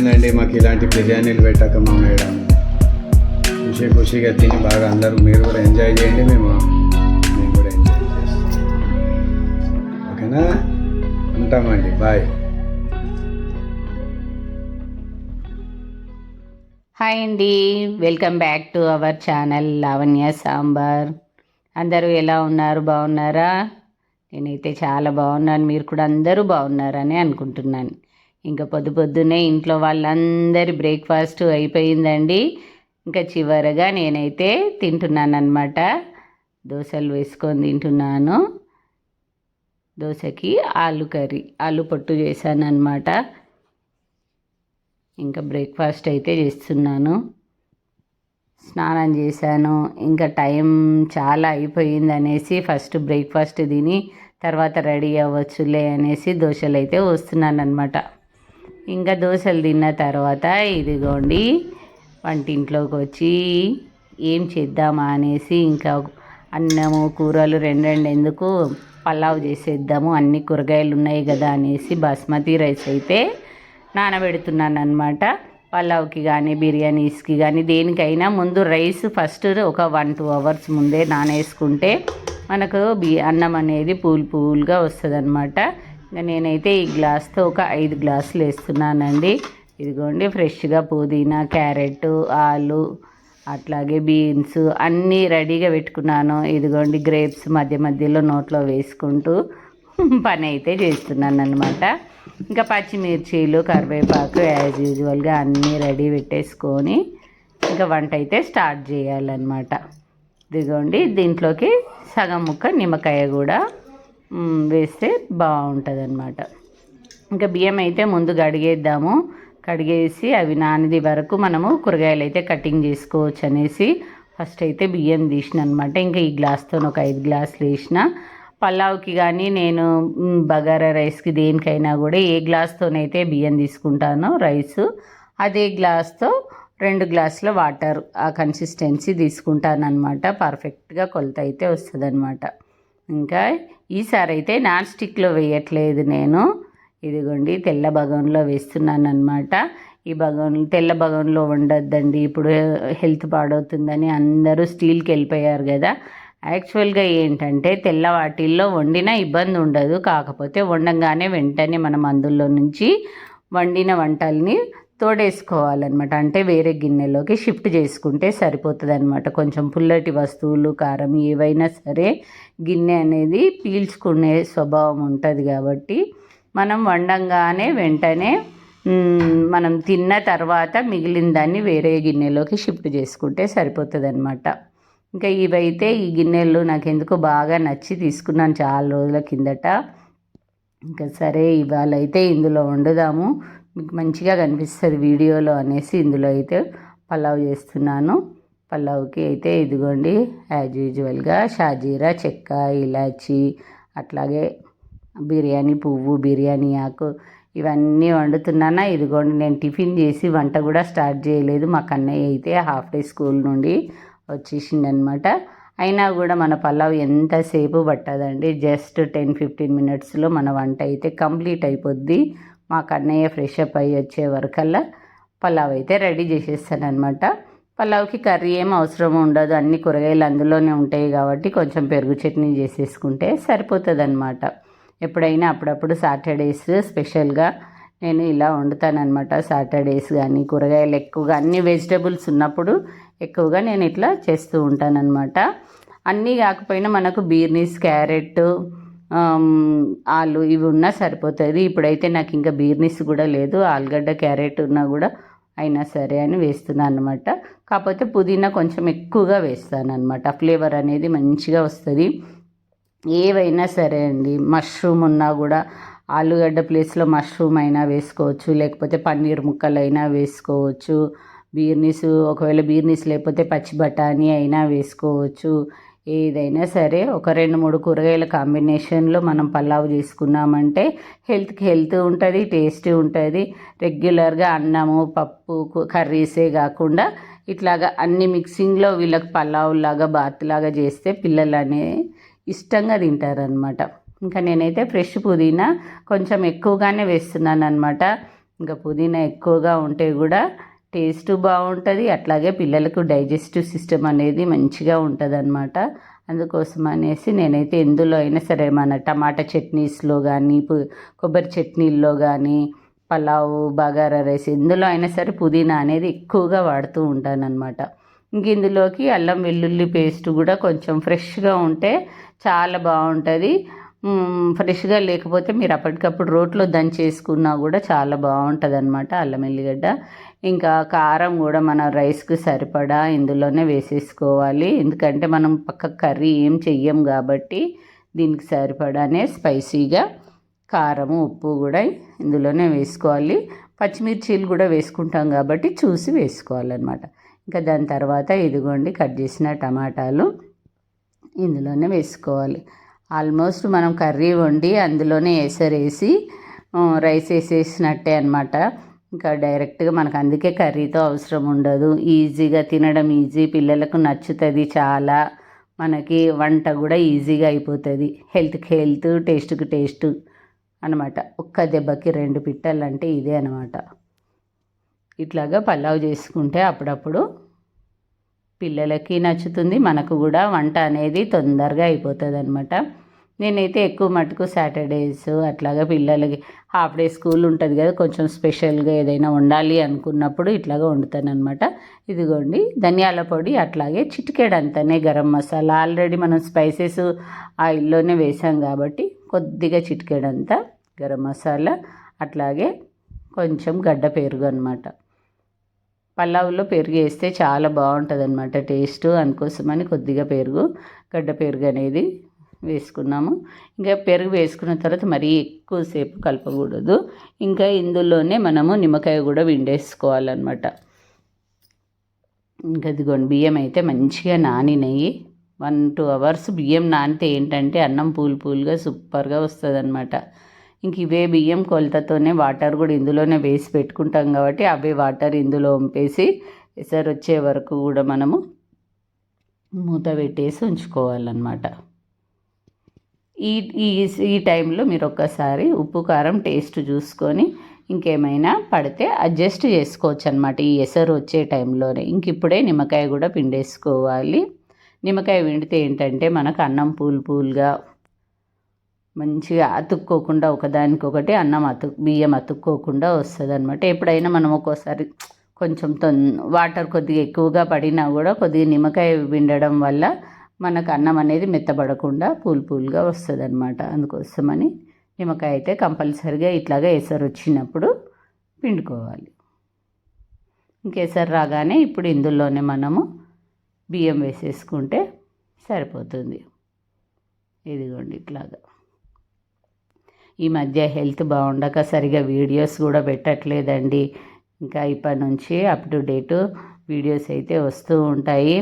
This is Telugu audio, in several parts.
రోజులైందండి మాకు ఇలాంటి బిర్యానీలు పెట్టాక మా మేడం. ఖుషి ఖుషిగా తిని బాగా అందరూ మీరు కూడా ఎంజాయ్ చేయండి మేము మేము కూడా ఎంజాయ్ చేస్తాం. ఓకేనా? ఉంటామండి. బాయ్. హాయ్ అండి. Welcome back to our channel Lavanya Sambar. అందరూ ఎలా ఉన్నారు? బాగున్నారా? నేనైతే చాలా బాగున్నాను. మీరు కూడా అందరూ బాగున్నారని అనుకుంటున్నాను. ఇంకా పొద్దు పొద్దున్నే ఇంట్లో వాళ్ళందరి బ్రేక్ఫాస్ట్ అయిపోయిందండి. ఇంకా చివరగా నేనైతే తింటున్నాను దోశలు వేసుకొని తింటున్నాను. దోశకి ఆలు కర్రీ ఆలు పొట్టు చేశానమాట ఇంకా బ్రేక్ఫాస్ట్ అయితే చేస్తున్నాను. స్నానం చేశాను. ఇంకా టైం చాలా అయిపోయింది అనేసి ఫస్ట్ బ్రేక్ఫాస్ట్ తిని తర్వాత రెడీ అవ్వచ్చులే అనేసి దోశలు అయితే వస్తున్నాను అనమాట ఇంకా దోశలు తిన్న తర్వాత ఇదిగోండి వంటింట్లోకి వచ్చి ఏం చేద్దామా అనేసి ఇంకా అన్నము కూరలు రెండు రెండు ఎందుకు పలావ్ చేసేద్దాము అన్ని కూరగాయలు ఉన్నాయి కదా అనేసి బాస్మతి రైస్ అయితే నానబెడుతున్నాను అనమాట పలావ్కి కానీ బిర్యానీస్కి కానీ దేనికైనా ముందు రైస్ ఫస్ట్ ఒక వన్ టూ అవర్స్ ముందే నానేసుకుంటే మనకు బి అన్నం అనేది పూలు పూలుగా వస్తుంది అనమాట ఇంకా నేనైతే ఈ గ్లాస్తో ఒక ఐదు గ్లాసులు వేస్తున్నానండి. ఇదిగోండి ఫ్రెష్గా పుదీనా క్యారెట్ ఆలు అట్లాగే బీన్స్ అన్నీ రెడీగా పెట్టుకున్నాను. ఇదిగోండి గ్రేప్స్ మధ్య మధ్యలో నోట్లో వేసుకుంటూ పని అయితే చేస్తున్నాను అనమాట ఇంకా పచ్చిమిర్చీలు కరివేపాకు యాజ్ యూజువల్గా అన్నీ రెడీ పెట్టేసుకొని ఇంకా వంట అయితే స్టార్ట్ చేయాలన్నమాట. ఇదిగోండి దీంట్లోకి సగం ముక్క నిమ్మకాయ కూడా వేస్తే బాగుంటుంది అనమాట ఇంకా బియ్యం అయితే ముందు కడిగేద్దాము. కడిగేసి అవి నానిది వరకు మనము కూరగాయలు అయితే కటింగ్ చేసుకోవచ్చు అనేసి ఫస్ట్ అయితే బియ్యం తీసిన అనమాట ఇంకా ఈ గ్లాస్తో ఒక ఐదు గ్లాసులు వేసిన. పలావ్కి కానీ నేను బగారా రైస్కి దేనికైనా కూడా ఏ గ్లాస్తోనైతే బియ్యం తీసుకుంటానో రైస్ అదే గ్లాస్తో రెండు గ్లాసుల వాటర్ ఆ కన్సిస్టెన్సీ తీసుకుంటాను అనమాట పర్ఫెక్ట్గా కొలత అయితే వస్తుంది ఇంకా ఈసారి అయితే నాన్ స్టిక్లో వేయట్లేదు నేను. ఇదిగోండి తెల్ల బగోన్లో వేస్తున్నాను అనమాట ఈ బగోన్ తెల్ల బగోన్లో వండొద్దండి. ఇప్పుడు హెల్త్ పాడవుతుందని అందరూ స్టీల్కి వెళ్ళిపోయారు కదా. యాక్చువల్గా ఏంటంటే తెల్ల వాటిల్లో వండిన ఇబ్బంది ఉండదు. కాకపోతే వండంగానే వెంటనే మనం అందులో నుంచి వండిన వంటల్ని తోడేసుకోవాలన్నమాట. అంటే వేరే గిన్నెలోకి షిఫ్ట్ చేసుకుంటే సరిపోతుంది అనమాట కొంచెం పుల్లటి వస్తువులు కారం ఏవైనా సరే గిన్నె అనేది పీల్చుకునే స్వభావం ఉంటుంది కాబట్టి మనం వండంగానే వెంటనే మనం తిన్న తర్వాత మిగిలిన దాన్ని వేరే గిన్నెలోకి షిఫ్ట్ చేసుకుంటే సరిపోతుంది అనమాట ఇంకా ఇవైతే ఈ గిన్నెలు నాకు ఎందుకు బాగా నచ్చి తీసుకున్నాను చాలా రోజుల కిందట. ఇంకా సరే ఇవాళ అయితే ఇందులో వండుదాము. మీకు మంచిగా కనిపిస్తుంది వీడియోలో అనేసి ఇందులో అయితే పలావ్ చేస్తున్నాను. పలావ్కి అయితే ఇదిగోండి యాజ్ యూజువల్గా షాజీరా చెక్క ఇలాచి అట్లాగే బిర్యానీ పువ్వు బిర్యానీ ఆకు ఇవన్నీ వండుతున్నానా. ఇదిగోండి నేను టిఫిన్ చేసి వంట కూడా స్టార్ట్ చేయలేదు. మా కన్నయ్య అయితే హాఫ్ డే స్కూల్ నుండి వచ్చేసిండనమాట. అయినా కూడా మన పలావ్ ఎంతసేపు పట్టదండి? జస్ట్ టెన్ ఫిఫ్టీన్ మినిట్స్లో మన వంట అయితే కంప్లీట్ అయిపోద్ది. మా కన్నయ్య ఫ్రెష్ అప్ అయ్యి వచ్చే వరకల్లా పలావ్ అయితే రెడీ చేసేస్తానమాట పలావ్కి కర్రీ ఏం అవసరం ఉండదు. అన్ని కూరగాయలు అందులోనే ఉంటాయి కాబట్టి కొంచెం పెరుగు చట్నీ చేసేసుకుంటే సరిపోతుంది అనమాట ఎప్పుడైనా అప్పుడప్పుడు సాటర్డేస్ స్పెషల్గా నేను ఇలా వండుతానమాట సాటర్డేస్ కానీ కూరగాయలు ఎక్కువగా అన్ని వెజిటబుల్స్ ఉన్నప్పుడు ఎక్కువగా నేను ఇట్లా చేస్తూ ఉంటానన్నమాట. అన్నీ కాకపోయినా మనకు బీర్నీస్ క్యారెట్ ఆలు ఇవి ఉన్నా సరిపోతుంది. ఇప్పుడైతే నాకు ఇంకా బీర్నిస్ కూడా లేదు. ఆలుగడ్డ క్యారెట్ ఉన్నా కూడా అయినా సరే అని వేస్తున్నాను అనమాట కాకపోతే పుదీనా కొంచెం ఎక్కువగా వేస్తాను అనమాట ఫ్లేవర్ అనేది మంచిగా వస్తుంది. ఏవైనా సరే అండి మష్రూమ్ ఉన్నా కూడా ఆలుగడ్డ ప్లేస్లో మష్రూమ్ అయినా వేసుకోవచ్చు. లేకపోతే పన్నీర్ ముక్కలైనా వేసుకోవచ్చు. బీర్నీస్ ఒకవేళ బీర్నీస్ లేకపోతే పచ్చి బఠానీ అయినా వేసుకోవచ్చు. ఏదైనా సరే ఒక రెండు మూడు కూరగాయల కాంబినేషన్లో మనం పలావ్ చేసుకున్నామంటే హెల్త్కి హెల్త్ ఉంటుంది టేస్టీ ఉంటుంది. రెగ్యులర్గా అన్నము పప్పు కర్రీసే కాకుండా ఇట్లాగా అన్ని మిక్సింగ్లో వీళ్ళకి పలావ్ లాగా బాత్ లాగా చేస్తే పిల్లలు అనే ఇష్టంగా తింటారనమాట ఇంకా నేనైతే ఫ్రెష్ పుదీనా కొంచెం ఎక్కువగానే వేస్తున్నాను అనమాట ఇంకా పుదీనా ఎక్కువగా ఉంటే కూడా టేస్ట్ బాగుంటుంది. అట్లాగే పిల్లలకు డైజెస్టివ్ సిస్టమ్ అనేది మంచిగా ఉంటుంది అనమాట అందుకోసం అనేసి నేనైతే ఎందులో అయినా సరే మన టమాటా చట్నీస్లో కానీ కొబ్బరి చట్నీల్లో కానీ పలావ్ బగారా రైస్ ఎందులో అయినా సరే పుదీనా అనేది ఎక్కువగా వాడుతూ ఉంటాను అనమాట ఇంక ఇందులోకి అల్లం వెల్లుల్లి పేస్ట్ కూడా కొంచెం ఫ్రెష్గా ఉంటే చాలా బాగుంటుంది. ఫ్రెష్గా లేకపోతే మీరు అప్పటికప్పుడు రోట్లో దంచేసుకున్నా కూడా చాలా బాగుంటుంది అనమాట అల్లం ఎల్లిగడ్డ. ఇంకా కారం కూడా మన రైస్కి సరిపడా ఇందులోనే వేసేసుకోవాలి. ఎందుకంటే మనం పక్క కర్రీ ఏం చెయ్యం కాబట్టి దీనికి సరిపడానే స్పైసీగా కారము ఉప్పు కూడా ఇందులోనే వేసుకోవాలి. పచ్చిమిర్చీలు కూడా వేసుకుంటాం కాబట్టి చూసి వేసుకోవాలన్నమాట. ఇంకా దాని తర్వాత ఇదిగోండి కట్ చేసిన టమాటాలు ఇందులోనే వేసుకోవాలి. ఆల్మోస్ట్ మనం కర్రీ వండి అందులోనే ఎసరేసి రైస్ వేసేసినట్టే అనమాట ఇంకా డైరెక్ట్గా మనకు అందుకే కర్రీతో అవసరం ఉండదు. ఈజీగా తినడం ఈజీ పిల్లలకు నచ్చుతుంది చాలా. మనకి వంట కూడా ఈజీగా అయిపోతుంది. హెల్త్కి హెల్త్ టేస్ట్కి టేస్ట్ అనమాట ఒక్క దెబ్బకి రెండు పిట్టలు అంటే ఇదే అనమాట ఇట్లాగా పలావ్ చేసుకుంటే అప్పుడప్పుడు పిల్లలకి నచ్చుతుంది మనకు కూడా వంట అనేది తొందరగా అయిపోతుంది అనమాట నేనైతే ఎక్కువ మటుకు సాటర్డేస్ అట్లాగా పిల్లలకి హాఫ్ డే స్కూల్ ఉంటుంది కదా కొంచెం స్పెషల్గా ఏదైనా వండాలి అనుకున్నప్పుడు ఇట్లాగా వండుతాను అనమాట ఇదిగోండి ధనియాల పొడి అట్లాగే చిటికేడంతనే గరం మసాలా. ఆల్రెడీ మనం స్పైసెస్ ఆయిల్లోనే వేసాం కాబట్టి కొద్దిగా చిటికెడంతా గరం మసాలా అట్లాగే కొంచెం గడ్డ పెరుగు అనమాట పలావులో పెరుగు వేస్తే చాలా బాగుంటుంది అనమాట టేస్ట్ అందుకోసమని కొద్దిగా పెరుగు గడ్డ పెరుగు అనేది వేసుకున్నాము. ఇంకా పెరుగు వేసుకున్న తర్వాత మరీ ఎక్కువసేపు కలపకూడదు. ఇంకా ఇందులోనే మనము నిమ్మకాయ కూడా విండేసుకోవాలన్నమాట ఇంకా ఇదిగోండి బియ్యం అయితే మంచిగా నానినాయి. వన్ టూ అవర్స్ బియ్యం నానితే ఏంటంటే అన్నం పూలు పూలుగా సూపర్గా వస్తుంది అనమాట ఇంక ఇవే బియ్యం కొలతతోనే వాటర్ కూడా ఇందులోనే వేసి పెట్టుకుంటాం కాబట్టి అవే వాటర్ ఇందులో వంపేసి ఎసరు వచ్చే వరకు కూడా మనము మూత పెట్టేసి ఉంచుకోవాలన్నమాట. ఈ ఈ ఈ టైంలో మీరు ఒక్కసారి ఉప్పు కారం టేస్ట్ చూసుకొని ఇంకేమైనా పడితే అడ్జస్ట్ చేసుకోవచ్చు అనమాట ఈ ఎసరు వచ్చే టైంలోనే. ఇంక ఇప్పుడే నిమ్మకాయ కూడా పిండేసుకోవాలి. నిమ్మకాయ పిండితే ఏంటంటే మనకు అన్నం పూలు పూలుగా మంచిగా అతుక్కోకుండా ఒకదానికొకటి అన్నం అతుక్ బియ్యం అతుక్కోకుండా వస్తుంది అనమాట ఎప్పుడైనా మనం ఒక్కోసారి కొంచెం తొన్ వాటర్ కొద్దిగా ఎక్కువగా పడినా కూడా కొద్దిగా నిమ్మకాయ పిండడం వల్ల మనకు అన్నం అనేది మెత్తబడకుండా పూలు పూలుగా వస్తుంది అనమాట అందుకోసమని నిమ్మకాయ అయితే కంపల్సరిగా ఇట్లాగా ఎసరు వచ్చినప్పుడు పిండుకోవాలి. ఇంకెసరు రాగానే ఇప్పుడు ఇందులోనే మనము బియ్యం వేసేసుకుంటే సరిపోతుంది. ఇదిగోండి ఇట్లాగా. ఈ మధ్య హెల్త్ బాగుండక సరిగా వీడియోస్ కూడా పెట్టట్లేదండి. ఇంకా ఇప్పటి నుంచి అప్ టు డేట్ వీడియోస్ అయితే వస్తూ ఉంటాయి.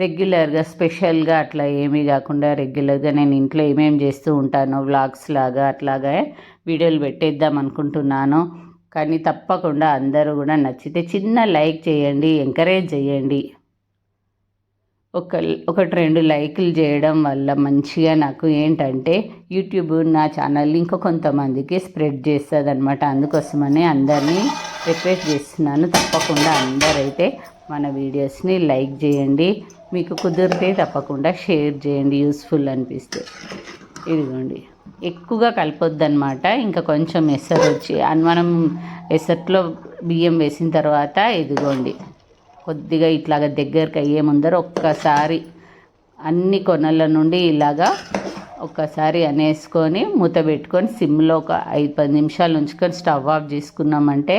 రెగ్యులర్గా స్పెషల్గా అట్లా ఏమీ కాకుండా రెగ్యులర్గా నేను ఇంట్లో ఏమేమి చేస్తూ ఉంటానో వ్లాగ్స్ లాగా అట్లాగా వీడియోలు పెట్టేద్దాం అనుకుంటున్నాను. కానీ తప్పకుండా అందరూ కూడా నచ్చితే చిన్న లైక్ చేయండి ఎంకరేజ్ చేయండి. ఒక ఒకటి రెండు లైకులు చేయడం వల్ల మంచిగా నాకు ఏంటంటే యూట్యూబ్ నా ఛానల్ ఇంకా కొంతమందికి స్ప్రెడ్ చేస్తుంది అనమాట అందుకోసమని అందరినీ రిక్వెస్ట్ చేస్తున్నాను. తప్పకుండా అందరైతే మన వీడియోస్ని లైక్ చేయండి. మీకు కుదిరితే తప్పకుండా షేర్ చేయండి. యూస్ఫుల్ అనిపిస్తే. ఇదిగోండి. ఎక్కువగా కలపొద్దనమాట ఇంకా కొంచెం ఎసరు వచ్చి అన్ మనం ఎసట్లో బియ్యం వేసిన తర్వాత ఇదిగోండి. కొద్దిగా ఇట్లాగ దగ్గరికి అయ్యే ముందర ఒక్కసారి అన్ని కొనల నుండి ఇలాగా ఒక్కసారి అనేసుకొని మూత పెట్టుకొని సిమ్లో ఒక ఐదు పది నిమిషాలు ఉంచుకొని స్టవ్ ఆఫ్ చేసుకున్నామంటే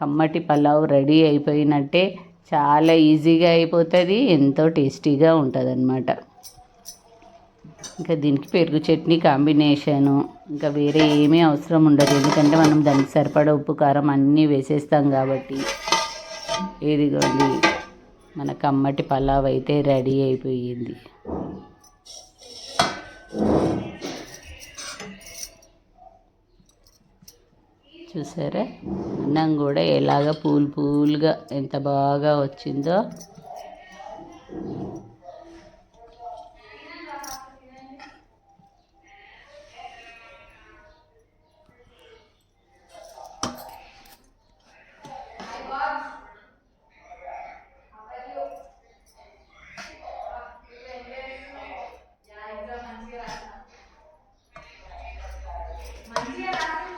కమ్మటి పలావ్ రెడీ అయిపోయినట్టే చాలా ఈజీగా అయిపోతుంది ఎంతో టేస్టీగా ఉంటుంది అనమాట ఇంకా దీనికి పెరుగు చట్నీ కాంబినేషను ఇంకా వేరే ఏమీ అవసరం ఉండదు. ఎందుకంటే మనం దానికి సరిపడా ఉప్పు కారం అన్నీ వేసేస్తాం కాబట్టి. ఇదిగోండి మన కమ్మటి పలావ్ అయితే రెడీ అయిపోయింది. చూసారా? అన్నం కూడా ఎలాగ పూలు పూలుగా ఎంత బాగా వచ్చిందో.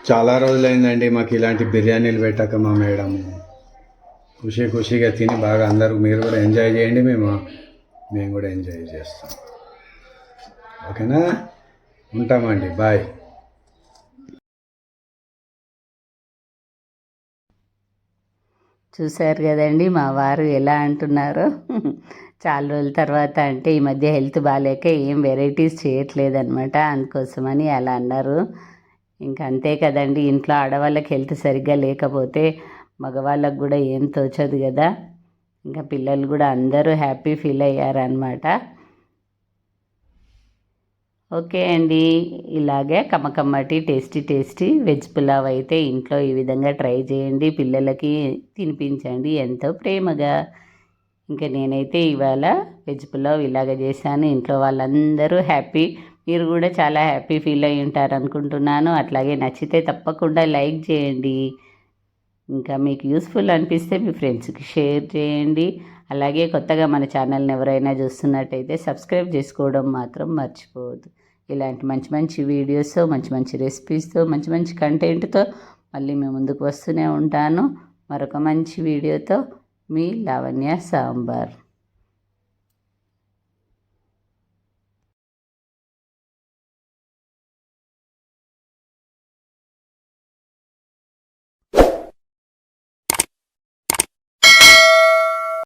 చాలా రోజులైందండి మాకు ఇలాంటి బిర్యానీలు పెట్టాక మా మేడం. ఖుషి ఖుషిగా తిని బాగా అందరూ మీరు కూడా ఎంజాయ్ చేయండి మేము మేము కూడా ఎంజాయ్ చేస్తాం. ఓకేనా? ఉంటామండి బాయ్. చూశారు కదండి మా వారు ఎలా అంటున్నారో. చాలా రోజుల తర్వాత అంటే ఈ మధ్య హెల్త్ బాగాలేక ఏం వెరైటీస్ చేయట్లేదు అనమాట అందుకోసమని అలా అన్నారు. ఇంకా అంతే కదండి. ఇంట్లో ఆడవాళ్ళకి హెల్త్ సరిగ్గా లేకపోతే మగవాళ్ళకు కూడా ఏం తోచదు కదా. ఇంకా పిల్లలు కూడా అందరూ హ్యాపీ ఫీల్ అయ్యారనమాట ఓకే అండి. ఇలాగే కమకమ్మటి టేస్టీ టేస్టీ వెజ్ పులావ్ అయితే ఇంట్లో ఈ విధంగా ట్రై చేయండి. పిల్లలకి తినిపించండి. ఎంతో ప్రేమగా. ఇంకా నేనైతే ఇవాళ వెజ్ పులావ్ ఇలాగ చేశాను. ఇంట్లో వాళ్ళందరూ హ్యాపీ మీరు కూడా చాలా హ్యాపీ ఫీల్ అయి ఉంటారు అనుకుంటున్నాను. అట్లాగే నచ్చితే తప్పకుండా లైక్ చేయండి. ఇంకా మీకు యూస్ఫుల్ అనిపిస్తే మీ ఫ్రెండ్స్కి షేర్ చేయండి. అలాగే కొత్తగా మన ఛానల్ని ఎవరైనా చూస్తున్నట్టయితే సబ్స్క్రైబ్ చేసుకోవడం మాత్రం మర్చిపోవద్దు. ఇలాంటి మంచి మంచి వీడియోస్ మంచి మంచి రెసిపీస్తో మంచి మంచి కంటెంట్తో మళ్ళీ మేము ముందుకు వస్తూనే ఉంటాను. మరొక మంచి వీడియోతో మీ లావణ్య సాంబార్.